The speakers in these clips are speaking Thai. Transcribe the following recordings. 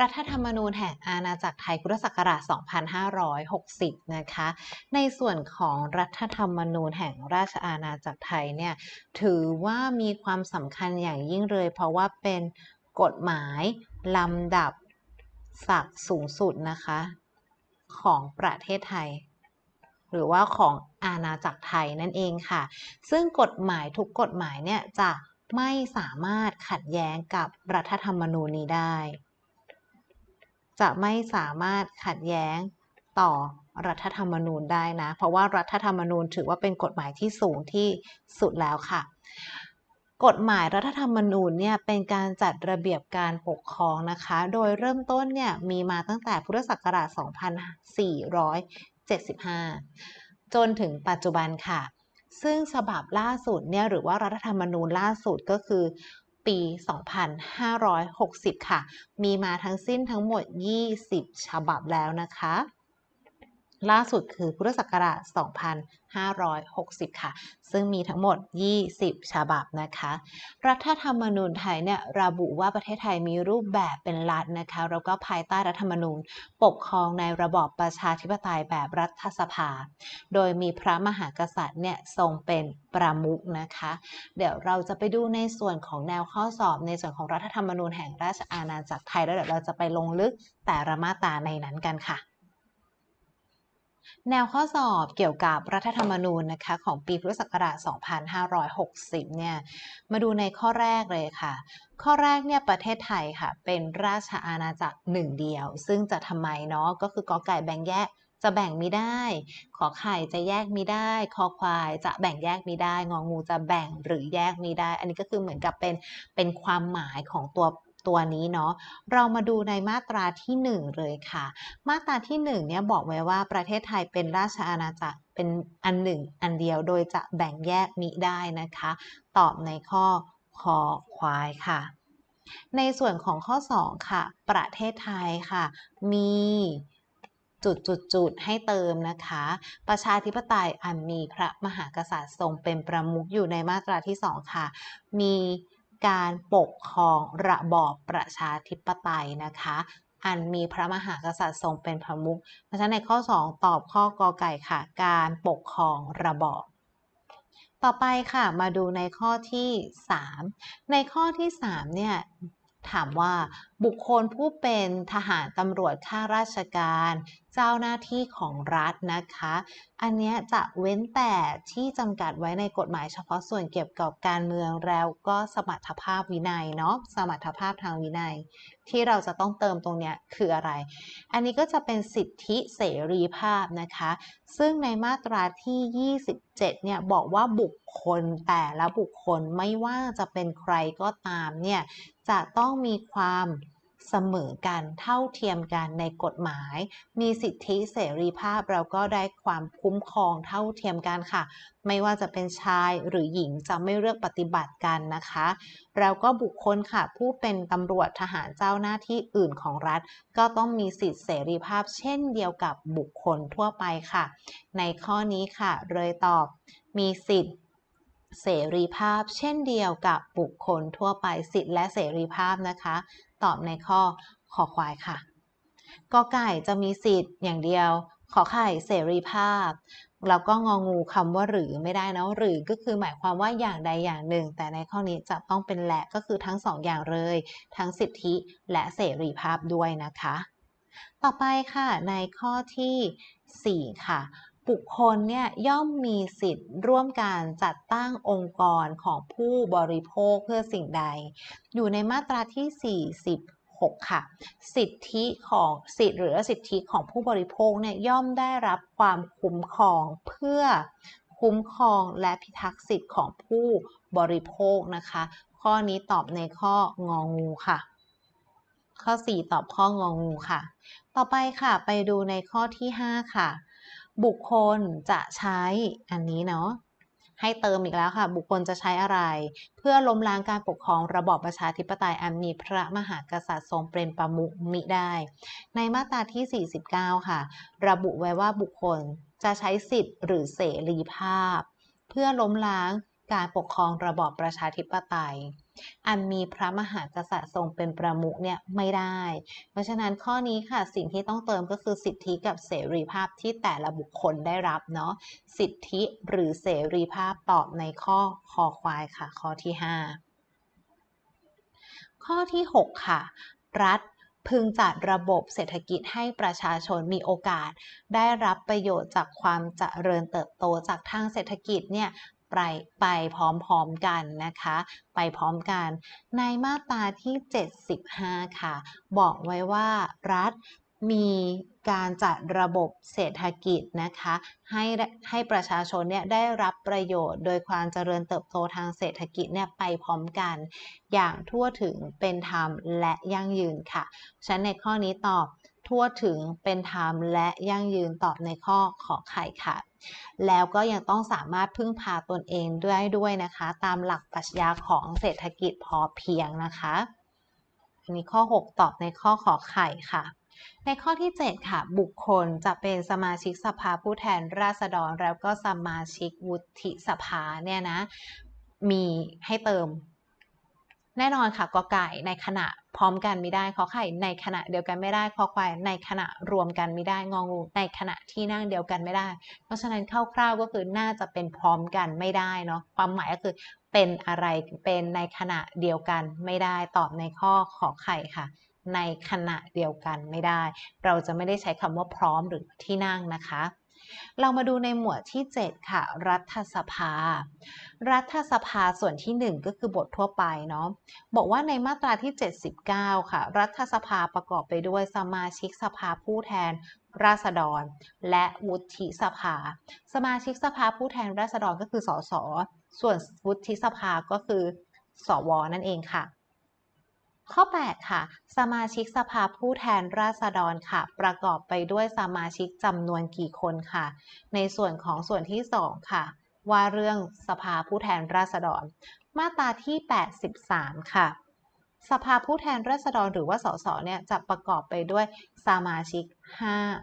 รัฐธรรมนูญแห่งอาณาจักรไทยพุทธศักราช 2560 นะคะ ในส่วนของรัฐธรรมนูญแห่งราชอาณาจักรไทยเนี่ยถือว่ามีความสำคัญอย่างยิ่งเลย เพราะว่าเป็นกฎหมายลำดับศักดิ์สูงสุดนะคะ ของประเทศไทย หรือว่าของอาณาจักรไทยนั่นเองค่ะ ซึ่งกฎหมายทุกกฎหมายเนี่ยจะไม่สามารถขัดแย้งกับรัฐธรรมนูญนี้ได้ จะไม่สามารถขัดแย้งต่อรัฐธรรมนูญได้นะ เพราะว่ารัฐธรรมนูญถือว่าเป็นกฎหมายที่สูงที่สุดแล้วค่ะ กฎหมายรัฐธรรมนูญเนี่ยเป็นการจัดระเบียบการปกครองนะคะ โดยเริ่มต้นเนี่ยมีมาตั้งแต่พุทธศักราช 2475 จนถึงปัจจุบันค่ะ ซึ่งฉบับล่าสุดเนี่ยหรือว่ารัฐธรรมนูญล่าสุดก็คือ ปี 2560 ค่ะ มีมาทั้งสิ้นทั้งหมด 20 ฉบับแล้วนะคะ ล่าสุดคือพุทธศักราช 2560 ค่ะ ซึ่งมีทั้งหมด 20 ฉบับนะคะ รัฐธรรมนูญไทยเนี่ยระบุว่าประเทศไทยมีรูปแบบเป็นรัฐนะคะ แล้วก็ภายใต้รัฐธรรมนูญ ปกครองในระบอบประชาธิปไตยแบบรัฐสภา โดยมีพระมหากษัตริย์เนี่ยทรงเป็นประมุขนะคะ เดี๋ยวเราจะไปดูในส่วนของแนวข้อสอบ ในส่วนของรัฐธรรมนูญแห่งราชอาณาจักรไทย แล้วเดี๋ยวเราจะไปลงลึกแต่ละมาตราในนั้นกันค่ะ แนวข้อสอบเกี่ยวกับรัฐธรรมนูญนะคะของปีพุทธศักราช 2560 เนี่ย มาดูในข้อแรกเลยค่ะ ข้อแรกเนี่ยประเทศไทยค่ะ เป็นราชอาณาจักรหนึ่งเดียว ซึ่งจะทำไมเนาะก็คือกอไก่แบ่งแยกจะแบ่งไม่ได้ ขอไข่จะแยกไม่ได้ คอควายจะแบ่งแยกไม่ได้ งองูจะแบ่งหรือแยกไม่ได้ อันนี้ก็คือเหมือนกับเป็นเป็นความหมายของตัว ตัวนี้เนาะเรามาดูในมาตราที่ 1 เลยค่ะ มาตราที่1เนี่ยบอกไว้ว่าประเทศไทยเป็นราชอาณาจักรเป็นอันหนึ่งอันเดียวโดยจะแบ่งแยกมิได้นะคะ ตอบในข้อคอควายค่ะ ในส่วนของข้อ 2 ค่ะ ประเทศไทยค่ะ มีจุดจุดจุดให้เติมนะคะ ประชาธิปไตยอันมีพระมหากษัตริย์ทรงเป็นประมุขอยู่ในมาตราที่ 2 ค่ะ มี การปกครองระบอบประชาธิปไตยนะคะ อันมีพระมหากษัตริย์ทรงเป็นประมุขเพราะฉะนั้นในข้อ 2 ตอบข้อกอไก่ค่ะ การปกครองระบอบต่อไปค่ะมาดูในข้อที่ 3 ในข้อที่ 3 เนี่ย ถามว่าบุคคลผู้เป็นทหารตำรวจข้าราชการ เจ้าหน้าที่ของรัฐนะคะ อันนี้จะเว้นแต่ที่จำกัดไว้ในกฎหมายเฉพาะส่วนเกี่ยวกับการเมืองแล้วก็สมรรถภาพวินัยเนาะสมรรถภาพทางวินัย ที่เราจะต้องเติมตรงนี้คืออะไร อันนี้ก็จะเป็นสิทธิเสรีภาพนะคะ ซึ่งในมาตราที่ 27 เนี่ยบอกว่าบุคคลแต่ละบุคคลไม่ว่าจะเป็นใครก็ตามเนี่ย จะต้องมีความเสมอกันเท่าเทียมกันในกฎหมาย มีสิทธิเสรีภาพเราก็ได้ความคุ้มครองเท่าเทียมกันค่ะ ไม่ว่าจะเป็นชายหรือหญิงจะไม่เลือกปฏิบัติกันนะคะแล้วก็บุคคลค่ะ ผู้เป็นตำรวจทหารเจ้าหน้าที่อื่นของรัฐ ก็ต้องมีสิทธิเสรีภาพเช่นเดียวกับบุคคลทั่วไปค่ะ ในข้อนี้ค่ะ เลยตอบ มีสิทธิ เสรีภาพ เช่นเดียวกับบุคคลทั่วไปสิทธิและเสรีภาพนะคะ ตอบในข้อขอควายค่ะกอไก่จะมีสิทธิ์อย่างเดียว ขอไข่เสรีภาพแล้วก็งองูคำว่าหรือไม่ได้นะหรือก็คือหมายความว่าอย่างใดอย่างหนึ่ง แต่ในข้อนี้จะต้องเป็นและก็คือทั้งสองอย่างเลย ทั้งสิทธิและเสรีภาพด้วยนะคะ ต่อไปค่ะในข้อที่ 4 ค่ะ บุคคลเนี่ยย่อมมีสิทธิ์ร่วมการจัดตั้งองค์กรของผู้บริโภคเพื่อสิ่งใด อยู่ในมาตราที่46ค่ะสิทธิของสิทธิหรือสิทธิของผู้บริโภคเนี่ยย่อมได้รับความคุ้มครองเพื่อคุ้มครองและพิทักษ์สิทธิของผู้บริโภคนะคะ ข้อนี้ตอบในข้ององูค่ะ ข้อ 4 ตอบข้ององูค่ะ ต่อไปค่ะไปดูในข้อที่ 5 ค่ะ บุคคลจะใช้อันนี้เนาะให้เติมอีกแล้วค่ะ บุคคลจะใช้อะไร เพื่อล้มล้างการปกครองระบอบประชาธิปไตยอันมีพระมหากษัตริย์ทรงเป็นประมุขมิได้ ในมาตราที่ 49 ค่ะ ระบุไว้ว่าบุคคลจะใช้สิทธิ์หรือเสรีภาพ เพื่อล้มล้างการปกครองระบอบประชาธิปไตย อันมีพระมหากษัตริย์ทรงเป็นประมุขเนี่ยไม่ได้ เพราะฉะนั้นข้อนี้ค่ะสิ่งที่ต้องเติมก็คือสิทธิกับเสรีภาพที่แต่ละบุคคลได้รับเนาะสิทธิหรือเสรีภาพตอบในข้อคอควายค่ะ ข้อที่ 5 ข้อที่ 6 ค่ะ รัฐพึงจัดระบบเศรษฐกิจให้ประชาชนมีโอกาส ได้รับประโยชน์จากความเจริญเติบโตจากทางเศรษฐกิจเนี่ย ไปไปพร้อมๆกันนะคะ ไปพร้อมกัน ในมาตราที่ 75 ค่ะ บอกไว้ว่ารัฐมีการจัดระบบเศรษฐกิจนะคะให้ให้ประชาชนเนี่ยได้รับประโยชน์ โดยความเจริญเติบโตทางเศรษฐกิจเนี่ยไปพร้อมกัน อย่างทั่วถึงเป็นธรรมและยั่งยืนค่ะฉันในข้อนี้ตอบ ทั่วถึงเป็นธรรมและยั่งยืนตอบในข้อขอไข่ค่ะ แล้วก็ยังต้องสามารถพึ่งพาตนเองด้วยด้วยนะคะ ตามหลักปรัชญาของเศรษฐกิจพอเพียงนะคะอันนี้ข้อ 6 ตอบในข้อขอไข่ค่ะในข้อที่ 7 ค่ะ บุคคลจะเป็นสมาชิกสภาผู้แทนราษฎรแล้วก็สมาชิกวุฒิสภาเนี่ยนะ มีให้เติม แน่นอนค่ะกอไก่ในขณะพร้อมกันไม่ได้ขอไข่ในขณะเดียวกันไม่ได้ขอควายในขณะรวมกันไม่ได้งองู ในขณะที่นั่งเดียวกันไม่ได้ เพราะฉะนั้นคร่าวๆก็คือน่าจะเป็นพร้อมกันไม่ได้เนาะความหมายก็คือเป็นอะไรเป็นในขณะเดียวกันไม่ได้ตอบในข้อขอไข่ค่ะ ในขณะเดียวกันไม่ได้ เราจะไม่ได้ใช้คำว่าพร้อมหรือที่นั่งนะคะ เรามาดูในหมวดที่ 7 ค่ะ รัฐสภา รัฐสภาส่วนที่ 1 ก็คือบททั่วไปเนาะบอกว่าในมาตราที่ 79 ค่ะ รัฐสภาประกอบไปด้วยสมาชิกสภาผู้แทนราษฎร และวุฒิสภา สมาชิกสภาผู้แทนราษฎรก็คือสส ส่วนวุฒิสภาก็คือสวนั่นเองค่ะ ข้อ 8 ค่ะ สมาชิกสภาผู้แทนราษฎรค่ะ ประกอบไปด้วยสมาชิกจำนวนกี่คนค่ะ ในส่วนของส่วนที่ 2 ค่ะ ว่าเรื่องสภาผู้แทนราษฎร มาตราที่ 83 ค่ะ สภาผู้แทนราษฎรหรือว่าสสเนี่ยจะประกอบไปด้วยสมาชิก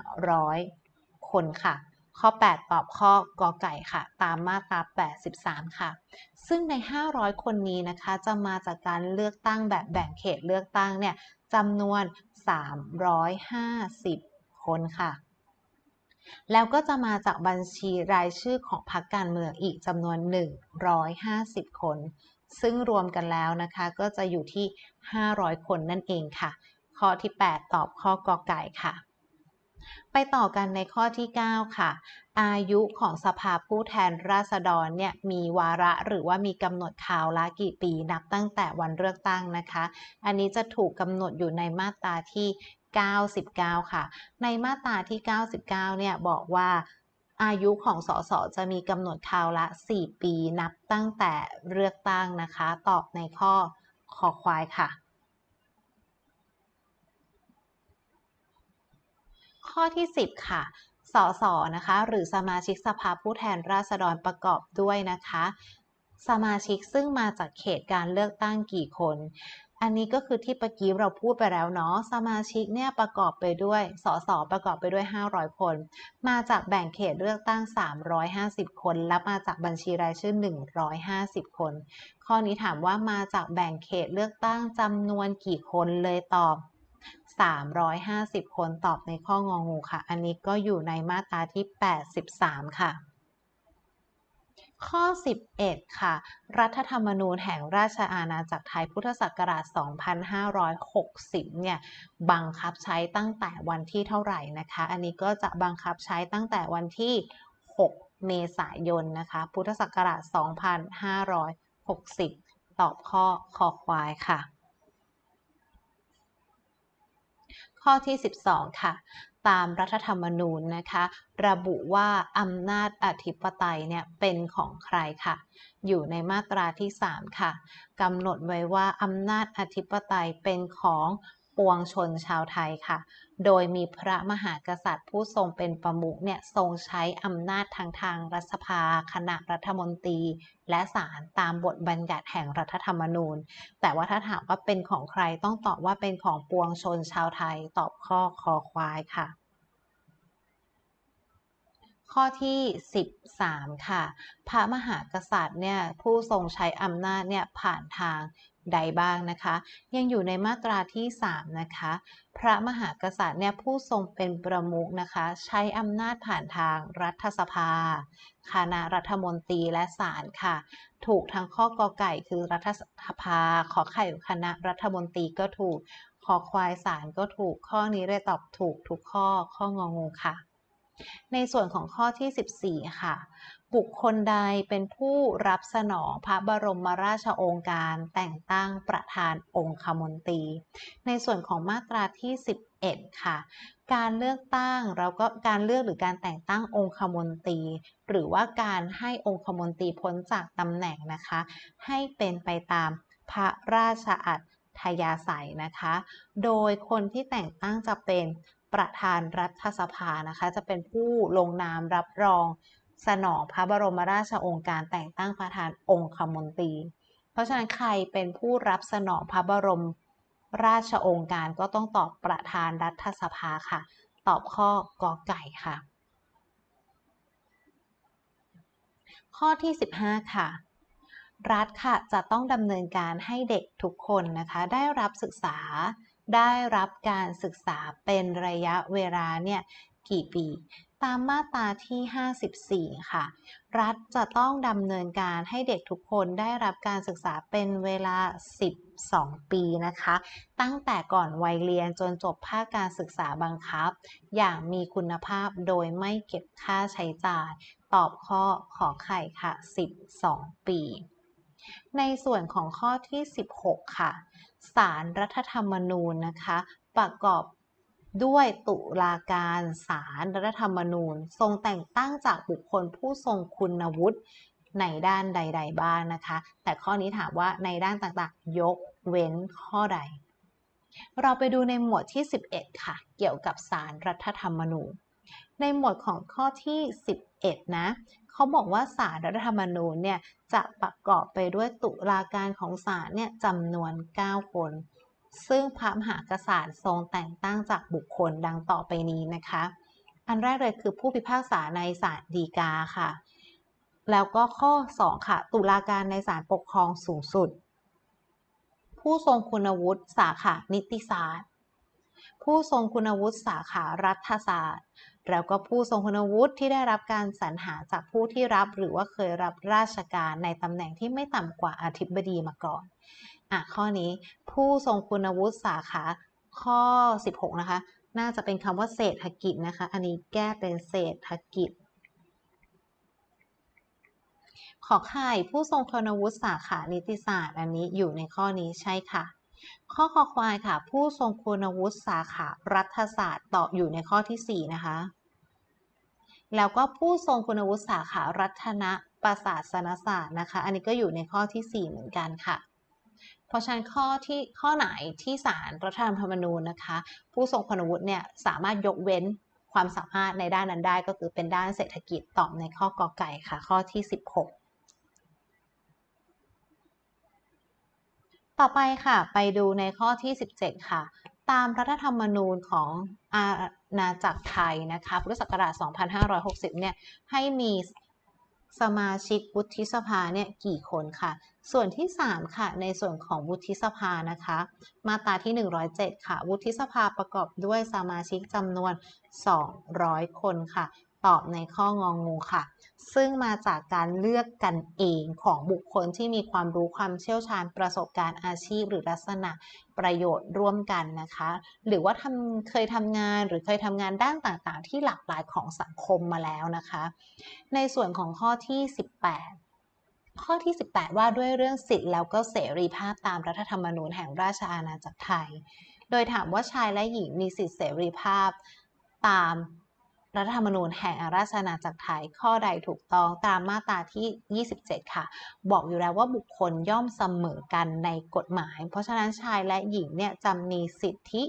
500 คนค่ะ ข้อ 8 ตอบข้อกอไก่ค่ะ ตามมาตรา 83 ค่ะ ซึ่งใน 500 คนนี้นะคะ จะมาจากการเลือกตั้งแบบแบ่งเขตเลือกตั้งเนี่ยจำนวน 350 คนค่ะ แล้วก็จะมาจากบัญชีรายชื่อของพรรคการเมืองอีกจำนวน 150 คน ซึ่งรวมกันแล้วนะคะก็จะอยู่ที่ 500 คนนั่นเองค่ะ ข้อที่ 8 ตอบข้อกอไก่ค่ะ ไปต่อกันในข้อที่ 9 ค่ะ อายุของสภาผู้แทนราษฎรเนี่ยมีวาระหรือว่ามีกำหนดข่าวละกี่ปีนับตั้งแต่วันเลือกตั้งนะคะ อันนี้จะถูกกำหนดอยู่ในมาตราที่ 99 ค่ะ ในมาตราที่ 99 เนี่ยบอกว่าอายุของสสจะมีกำหนดคราวละ 4 ปีนับตั้งแต่เลือกตั้งนะคะ ตอบในข้อคอควายค่ะ ข้อที่ 10 ค่ะสสนะคะ หรือสมาชิกสภาผู้แทนราษฎรประกอบด้วยนะคะ สมาชิกซึ่งมาจากเขตการเลือกตั้งกี่คน อันนี้ก็คือที่ปกี้เราพูดไปแล้วเนาะ สมาชิกเนี่ยประกอบไปด้วย สสประกอบไปด้วย 500 คน มาจากแบ่งเขตเลือกตั้ง 350 คน และมาจากบัญชีรายชื่อ 150 คน ข้อนี้ถามว่ามาจากแบ่งเขตเลือกตั้งจำนวนกี่คนเลยตอบ 350 คนตอบในข้ององูค่ะ อันนี้ก็อยู่ในมาตราที่ 83 ค่ะ ข้อ 11 ค่ะ รัฐธรรมนูญแห่งราชอาณาจักรไทยพุทธศักราช 2560 เนี่ย บังคับใช้ตั้งแต่วันที่เท่าไหร่นะคะ อันนี้ก็จะบังคับใช้ตั้งแต่วันที่ 6 เมษายนนะคะ พุทธศักราช 2560 ตอบข้อคอควายค่ะ ข้อที่ 12 ค่ะ ตามรัฐธรรมนูญนะคะ ระบุว่าอำนาจอธิปไตยเนี่ยเป็นของใครค่ะ อยู่ในมาตราที่ 3 ค่ะกำหนดไว้ว่าอำนาจอธิปไตยเป็นของ ปวงชนชาวไทยค่ะ โดยมีพระมหากษัตริย์ผู้ทรงเป็นประมุขเนี่ยทรงใช้อำนาจทางทางรัฐสภา คณะรัฐมนตรี และศาลตามบทบัญญัติแห่งรัฐธรรมนูญ แต่ว่าถ้าถามว่าเป็นของใครต้องตอบว่าเป็นของปวงชนชาวไทย ตอบข้อคอควายค่ะข้อที่ 13 ค่ะ พระมหากษัตริย์เนี่ยผู้ทรงใช้อำนาจเนี่ยผ่านทาง ใดบ้างนะคะ ยังอยู่ในมาตราที่ 3 นะคะ พระมหากษัตริย์เนี่ยผู้ทรงเป็นประมุขนะคะ ใช้อำนาจผ่านทางรัฐสภา คณะรัฐมนตรีและศาลค่ะ ถูกทั้งข้อกอไก่คือรัฐสภา ขอไข่คณะรัฐมนตรีก็ถูก ขอควายศาลก็ถูก ข้อนี้เลยตอบถูกทุกข้อ ข้ององูค่ะในส่วนของข้อที่ 14 ค่ะ บุคคลใดเป็นผู้รับสนองพระบรมราชโองการแต่งตั้งประธานองคมนตรี ในส่วนของมาตราที่ 11 ค่ะ การเลือกตั้งแล้วก็การเลือกหรือการแต่งตั้งองคมนตรี หรือว่าการให้องคมนตรีพ้นจากตำแหน่งนะคะ ให้เป็นไปตามพระราชอัธยาศัยนะคะ โดยคนที่แต่งตั้งจะเป็นประธานรัฐสภานะคะ จะเป็นผู้ลงนามรับรอง สนองพระบรมราชโองการแต่งตั้งประธานองคมนตรี เพราะฉะนั้นใครเป็นผู้รับสนองพระบรมราชโองการก็ต้องตอบประธานรัฐสภาค่ะ ตอบข้อกอไก่ค่ะ ข้อที่ 15 ค่ะ รัฐค่ะจะต้องดำเนินการให้เด็กทุกคนนะคะ ได้รับศึกษาได้รับการศึกษาเป็นระยะเวลาเนี่ยกี่ปี ตามมาตราที่ 54 ค่ะ รัฐจะต้องดำเนินการให้เด็กทุกคนได้รับการศึกษาเป็นเวลา 12 ปีนะคะ ตั้งแต่ก่อนวัยเรียนจนจบภาคการศึกษาบังคับ อย่างมีคุณภาพโดยไม่เก็บค่าใช้จ่าย ตอบข้อขอไข่ค่ะ 12 ปี ในส่วนของข้อที่ 16 ค่ะ สารรัฐธรรมนูญนะคะ ประกอบ ด้วยตุลาการศาลรัฐธรรมนูญ ทรงแต่งตั้งจากบุคคลผู้ทรงคุณวุฒิในด้านใด ๆ บ้างนะคะ แต่ข้อนี้ถามว่าในด้านต่างๆ ยกเว้นข้อใด เราไปดูในหมวดที่ 11 ค่ะ เกี่ยวกับสารรัฐธรรมนูญ ในหมวดของข้อที่ 11 นะเขาบอกว่าสารรัฐธรรมนูญเนี่ยจะประกอบไปด้วยตุลาการของศาลเนี่ยจำนวน 9 คน ซึ่งพระมหากษัตริย์ทรงแต่งตั้งจากบุคคลดังต่อไปนี้นะคะ อันแรกเลยคือผู้พิพากษาในศาลฎีกาค่ะ แล้วก็ข้อ 2 ค่ะ ตุลาการในศาลปกครองสูงสุด ผู้ทรงคุณวุฒิสาขานิติศาสตร์ ผู้ทรงคุณวุฒิสาขารัฐศาสตร์ แล้วก็ผู้ทรงคุณวุฒิที่ได้รับการสรรหาจากผู้ที่รับหรือว่าเคยรับราชการในตำแหน่งที่ไม่ต่ำกว่าอธิบดีมาก่อนอะข้อนี้ผู้ทรงคุณวุฒิสาขาข้อ 16 นะคะ น่าจะเป็นคำว่าเศรษฐกิจนะคะ อันนี้แก้เป็นเศรษฐกิจขอไข่ผู้ทรงคุณวุฒิสาขานิติศาสตร์ อันนี้อยู่ในข้อนี้ใช่ค่ะ ข้อคอควายค่ะ ผู้ทรงคุณวุฒิสาขารัฐศาสตร์ต่ออยู่ในข้อที่ 4 นะคะ แล้วก็ผู้ทรงคุณวุฒิสาขารัฐนประศาสนศาสตร์นะคะ อันนี้ก็อยู่ในข้อที่ 4 เหมือนกันค่ะเพราะฉะนั้นข้อที่ข้อไหนที่ศาลรัฐธรรมนูญนะคะ ผู้ทรงคุณวุฒิเนี่ยสามารถยกเว้นความสามารถในด้านนั้นได้ก็คือเป็นด้านเศรษฐกิจตอบในข้อกอไก่ค่ะ ข้อที่ 16 ต่อไปค่ะ ไปดูในข้อที่ 17 ค่ะ ตามรัฐธรรมนูญของอาณาจักรไทยนะคะพุทธศักราช 2560 เนี่ย ให้มีสมาชิกวุฒิสภาเนี่ยกี่คนค่ะ ส่วนที่ 3 ค่ะ ในส่วนของวุฒิสภานะคะ มาตราที่ 107 ค่ะ วุฒิสภาประกอบด้วยสมาชิกจำนวน 200 คนค่ะ ตอบในข้ององงูค่ะ ซึ่งมาจากการเลือกกันเองของบุคคลที่มีความรู้ความเชี่ยวชาญประสบการณ์อาชีพ หรือลักษณะประโยชน์ร่วมกันนะคะ หรือว่าทำเคยทำงานหรือเคยทำงานด้านต่างๆ ที่หลากหลายของสังคมมาแล้วนะคะ ในส่วนของข้อที่ 18ข้อที่ 18 ว่าด้วยเรื่องสิทธิ์แล้วก็เสรีภาพตามรัฐธรรมนูญแห่งราชอาณาจักรไทย โดยถามว่าชายและหญิงมีสิทธิเสรีภาพตาม รัฐธรรมนูญแห่งราชอาณาจักรไทยข้อใดถูกต้องตามมาตราที่ 27 ค่ะ บอกอยู่แล้วว่าบุคคลย่อมเสมอกันในกฎหมาย เพราะฉะนั้นชายและหญิงเนี่ยจะมีสิทธิ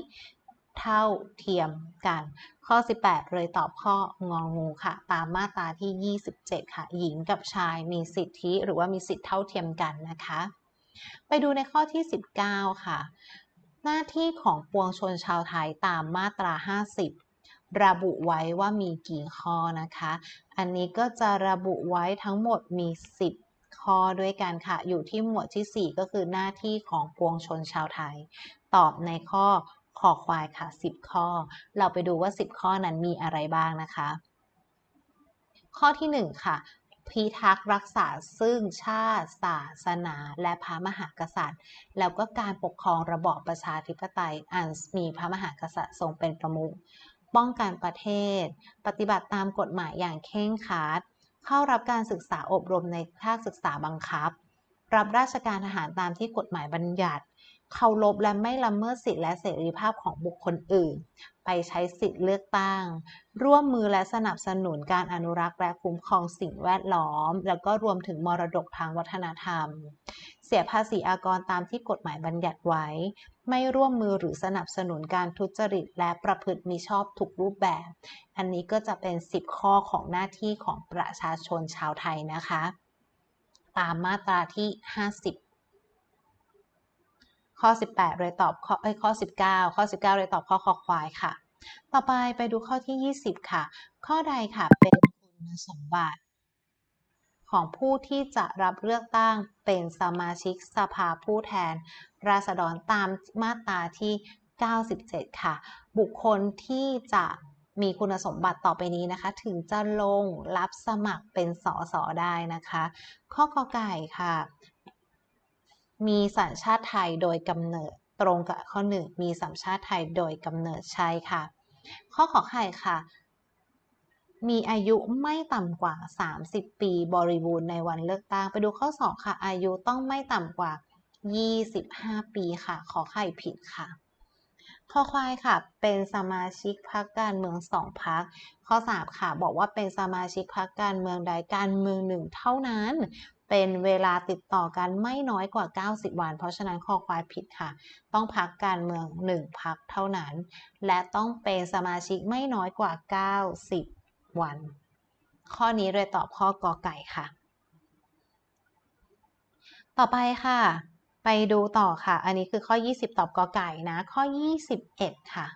เท่าเทียมกัน ข้อ 18 เลยตอบข้ององูค่ะ ตามมาตราที่ 27 ค่ะ หญิงกับชายมีสิทธิหรือว่ามีสิทธิเท่าเทียมกันนะคะ ไปดูในข้อที่ 19 ค่ะ หน้าที่ของปวงชนชาวไทยตามมาตรา 50 ระบุไว้ว่ามีกี่ข้อนะคะ อันนี้ก็จะระบุไว้ทั้งหมดมี 10 ข้อด้วยกันค่ะ อยู่ที่หมวดที่ 4 ก็คือหน้าที่ของปวงชนชาวไทย ตอบในข้อขอควายค่ะ 10 ข้อ เราไปดูว่า 10 ข้อนั้นมีอะไรบ้างนะคะ ข้อที่ 1 ค่ะพิทักษ์รักษาซึ่งชาติ ศาสนา และพระมหากษัตริย์ แล้วก็การปกครองระบอบประชาธิปไตยอันมีพระมหากษัตริย์ทรงเป็นประมุข ป้องกันประเทศ ปฏิบัติตามกฎหมายอย่างเคร่งครัด เข้ารับการศึกษาอบรมในภาคศึกษาบังคับ รับราชการทหารตามที่กฎหมายบัญญัติ เคารพและไม่ละเมิดสิทธิและเสรีภาพของบุคคลอื่น ไปใช้สิทธิเลือกตั้ง ร่วมมือและสนับสนุนการอนุรักษ์และคุ้มครองสิ่งแวดล้อม แล้วก็รวมถึงมรดกทางวัฒนธรรม เสียภาษีอากรตามที่กฎหมายบัญญัติไว้ ไม่ร่วมมือหรือสนับสนุนการทุจริต และประพฤติมิชอบทุกรูปแบบ อันนี้ก็จะเป็น 10 ข้อของหน้าที่ของประชาชนชาวไทยนะคะ ตามมาตราที่ 50ข้อ 18 เลยตอบข้อเอ้ยข้อ 19 ข้อ 19 เลยตอบข้อคอควายค่ะ ต่อไปไปดูข้อที่ 20 ค่ะ ข้อใดค่ะเป็นคุณสมบัติ ของผู้ที่จะรับเลือกตั้งเป็นสมาชิกสภาผู้แทน ราษฎรตามมาตราที่ 97 ค่ะ บุคคลที่จะมีคุณสมบัติต่อไปนี้นะคะ ถึงจะลงรับสมัครเป็นสสได้นะคะ ข้อกอไก่ค่ะ มีสัญชาติไทยโดยกำเนิดตรงกับข้อ 1 มีสัญชาติไทยโดยกำเนิดใช่ค่ะ ข้อขอไข่ค่ะ มีอายุไม่ต่ำกว่า 30 ปีบริบูรณ์ในวันเลือกตั้ง ไปดูข้อ 2 ค่ะ อายุต้องไม่ต่ำกว่า 25 ปีค่ะ ขอไข่ผิดค่ะข้อควายค่ะ เป็นสมาชิกพรรคการเมืองสองพรรคข้อ3ค่ะ บอกว่าเป็นสมาชิกพรรคการเมืองใดการเมืองหนึ่งเท่านั้น เป็นเวลาติดต่อกันไม่น้อยกว่า 90 วัน เพราะฉะนั้นข้อควายผิดค่ะ ต้องพักการเมือง1พักเท่านั้น และต้องเป็นสมาชิกไม่น้อยกว่า 90 วัน ข้อนี้เลยตอบข้อกอไก่ค่ะ ต่อไปค่ะ ไปดูต่อค่ะ อันนี้คือข้อ 20 ตอบกอไก่นะ ข้อ 21 ค่ะ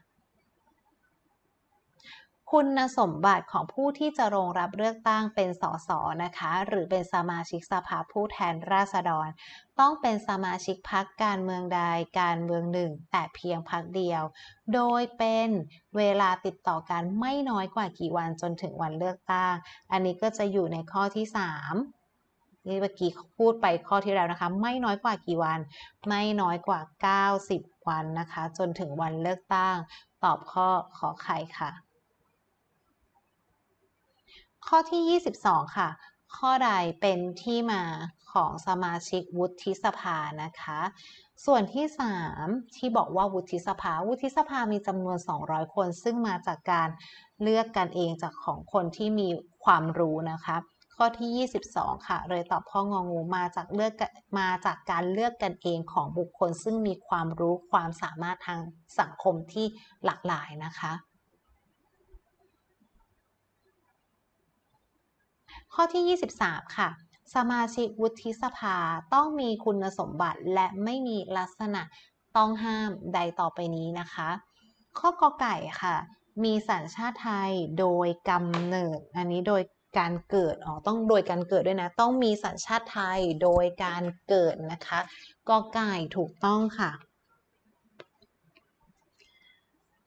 คุณสมบัติของผู้ที่จะลงรับเลือกตั้งเป็นสสนะคะ หรือเป็นสมาชิกสภาผู้แทนราษฎร ต้องเป็นสมาชิกพรรคการเมืองใดการเมืองหนึ่ง แต่เพียงพรรคเดียว โดยเป็นเวลาติดต่อกันไม่น้อยกว่ากี่วันจนถึงวันเลือกตั้ง อันนี้ก็จะอยู่ในข้อที่ 3นี่เมื่อกี้พูดไปข้อที่แล้วนะคะ ไม่น้อยกว่ากี่วัน ไม่น้อยกว่า 90 วันนะคะ จนถึงวันเลือกตั้ง ตอบข้อขอไข่ค่ะ ข้อที่ 22 ค่ะ ข้อใดเป็นที่มาของสมาชิกวุฒิสภานะคะ ส่วนที่ 3 ที่บอกว่าวุฒิสภา วุฒิสภามีจำนวน 200 คน ซึ่งมาจากการเลือกกันเองจากของคนที่มีความรู้นะคะข้อที่ 22 ค่ะ เลยตอบข้ององูมาจากเลือกมาจากการเลือกกันเองของบุคคล ซึ่งมีความรู้ความสามารถทางสังคมที่หลากหลายนะคะ ข้อที่ 23 ค่ะ สมาชิกวุฒิสภาต้องมีคุณสมบัติและไม่มีลักษณะต้องห้ามใดต่อไปนี้นะคะ ข้อกอไก่ค่ะ มีสัญชาติไทยโดยกำเนิด อันนี้โดยการเกิดอ๋อต้องโดยการเกิดด้วยนะ ต้องมีสัญชาติไทยโดยการเกิดนะคะกอไก่ถูกต้องค่ะ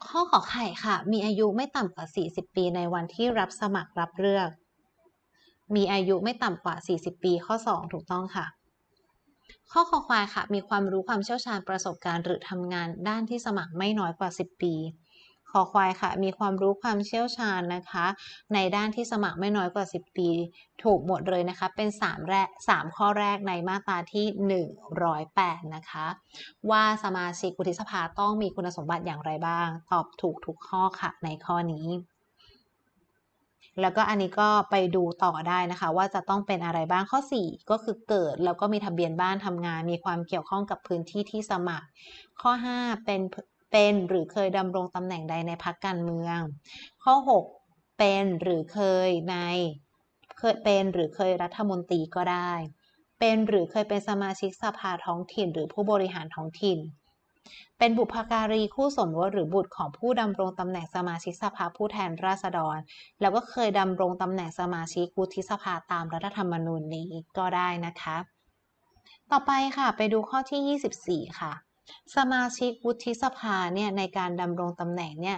ข้อขอไข่ค่ะ มีอายุไม่ต่ำกว่า 40 ปีในวันที่รับสมัครรับเลือก มีอายุไม่ต่ำกว่า 40 ปีข้อ 2 ถูกต้องค่ะ ข้อคอควายค่ะ มีความรู้ความเชี่ยวชาญประสบการณ์ หรือทำงานด้านที่สมัครไม่น้อยกว่า 10 ปีคอควายค่ะ มีความรู้ความเชี่ยวชาญนะคะ ในด้านที่สมัครไม่น้อยกว่า 10 ปี ถูกหมดเลยนะคะ เป็น3แรก3ข้อแรกในมาตราที่ 108 นะคะ ว่าสมาชิกวุฒิสภาต้องมีคุณสมบัติอย่างไรบ้าง ตอบถูกทุกข้อค่ะในข้อนี้ แล้วก็อันนี้ก็ไปดูต่อได้นะคะ ว่าจะต้องเป็นอะไรบ้างข้อ 4 ก็คือเกิด แล้วก็มีทะเบียนบ้านทำงาน มีความเกี่ยวข้องกับพื้นที่ที่สมัคร ข้อ 5 เป็นเป็นหรือเคยดำรงตำแหน่งใดในพรรคการเมือง ข้อ 6 เป็นหรือเคยในเคยเป็นหรือเคยรัฐมนตรีก็ได้ เป็นหรือเคยเป็นสมาชิกสภาท้องถิ่น หรือผู้บริหารท้องถิ่น เป็นบุพการีคู่สมรสหรือบุตรของผู้ดำรงตำแหน่งสมาชิกสภาผู้แทนราษฎร แล้วก็เคยดำรงตำแหน่งสมาชิกวุฒิสภาตามรัฐธรรมนูญนี้ก็ได้นะคะ ต่อไปค่ะไปดูข้อที่ 24 ค่ะสมาชิกวุฒิสภาเนี่ยในการดำรงตำแหน่งเนี่ย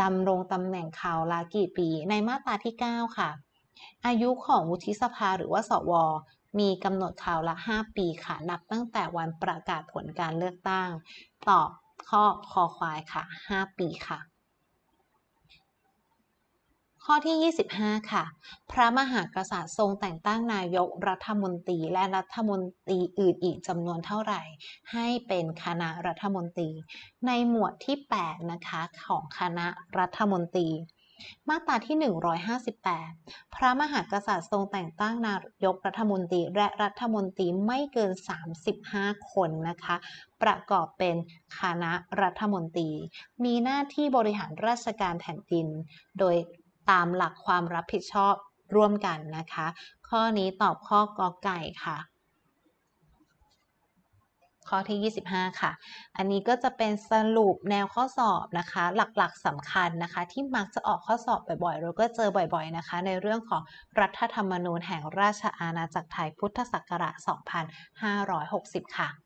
ดำรงตำแหน่งคราวละกี่ปี ในมาตราที่ 9 ค่ะ อายุของวุฒิสภาหรือว่าสว มีกำหนดคราวละ 5 ปีค่ะ นับตั้งแต่วันประกาศผลการเลือกตั้ง ตอบข้อคอควายค่ะ 5 ปีค่ะข้อที่ 25 ค่ะ พระมหากษัตริย์ทรงแต่งตั้งนายกรัฐมนตรีและรัฐมนตรีอื่นอีกจำนวนเท่าไหร่ ให้เป็นคณะรัฐมนตรี ในหมวดที่ 8 นะคะ ของคณะรัฐมนตรี มาตราที่ 158 พระมหากษัตริย์ทรงแต่งตั้งนายกรัฐมนตรีและรัฐมนตรีไม่เกิน 35 คนนะคะ ประกอบเป็นคณะรัฐมนตรี มีหน้าที่บริหารราชการแผ่นดิน โดยตามหลักความรับผิดชอบร่วมกันนะคะ ข้อนี้ตอบข้อกอไก่ค่ะ ข้อที่ 25 ค่ะ อันนี้ก็จะเป็นสรุปแนวข้อสอบนะคะ หลักๆสำคัญนะคะ ที่มักจะออกข้อสอบบ่อยๆเราก็เจอบ่อยๆนะคะ ในเรื่องของรัฐธรรมนูญแห่งราชอาณาจักรไทยพุทธศักราช 2560 ค่ะ